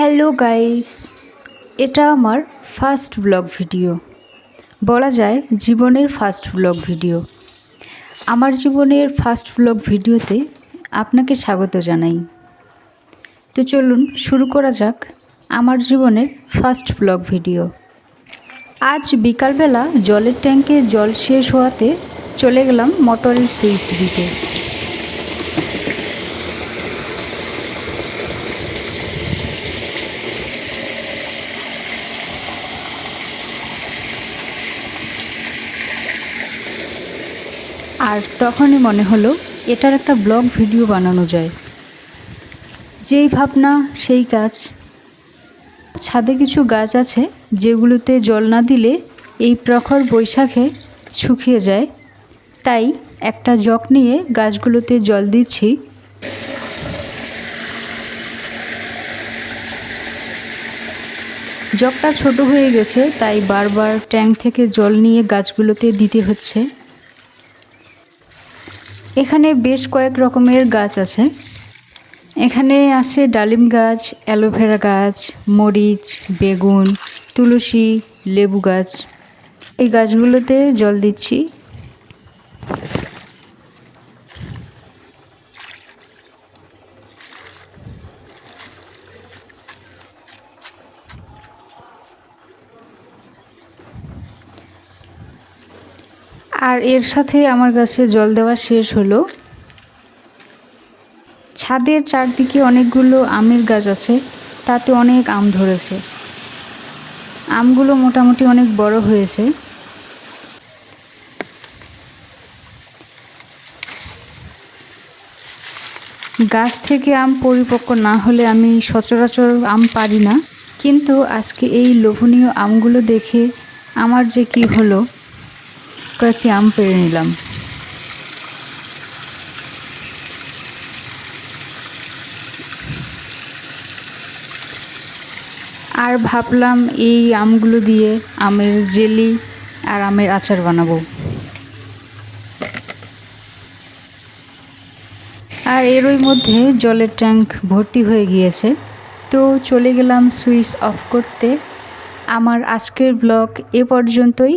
Hello guys, এটা আমার first blog video. বলা যায় জীবনের ফার্স্ট ব্লগ ভিডিও। আমার জীবনের ফার্স্ট ব্লগ ভিডিওতে আপনাকে স্বাগত জানাই। তো চলুন শুরু করা যাক আমার জীবনের ফার্স্ট ব্লগ ভিডিও। আজ বিকালবেলা জলের ট্যাঙ্কে জল শেষ হওয়াতে চলে গেলাম মোটরের সুইচ দিতে। আর তখনই মনে হলো, এটার একটা ব্লগ ভিডিও বানানো যায়। যেই ভাবনা, সেই কাজ। ছাদে কিছু গাছ আছে, যেগুলোতে জল না দিলে এই প্রখর বৈশাখে শুকিয়ে যায়। তাই একটা জগ নিয়ে গাছগুলোতে জল দিচ্ছি। জগটা ছোট হয়ে গেছে, তাই বারবার ট্যাঙ্ক থেকে জল নিয়ে গাছগুলোতে দিতে হচ্ছে। এখানে বেশ কয়েক রকমের গাছ আছে। এখানে আছে ডালিম গাছ, অ্যালোভেরা গাছ, মরিচ, বেগুন, তুলসী, লেবু গাছ। এই গাছগুলোতে জল দিচ্ছি। আর এর সাথে আমার গাছে জল দেওয়া শেষ হলো। ছাদের চারদিকে অনেকগুলো আমের গাছ আছে, তাতে অনেক আম ধরেছে। আমগুলো মোটামুটি অনেক বড় হয়েছে। গাছ থেকে আম পরিপক্ক না হলে আমি সচরাচর আম পারি না, কিন্তু আজকে এই লোভনীয় আমগুলো দেখে আমার যে কি হলো কয়েকটি আম পেড়ে নিলাম। আর ভাবলাম এই আমগুলো দিয়ে আমের জেলি আর আমের আচার বানাবো। আর এরই মধ্যে জলের ট্যাঙ্ক ভর্তি হয়ে গিয়েছে। তো চলে গেলাম সুইচ অফ করতে। আমার আজকের ব্লগ এ পর্যন্তই।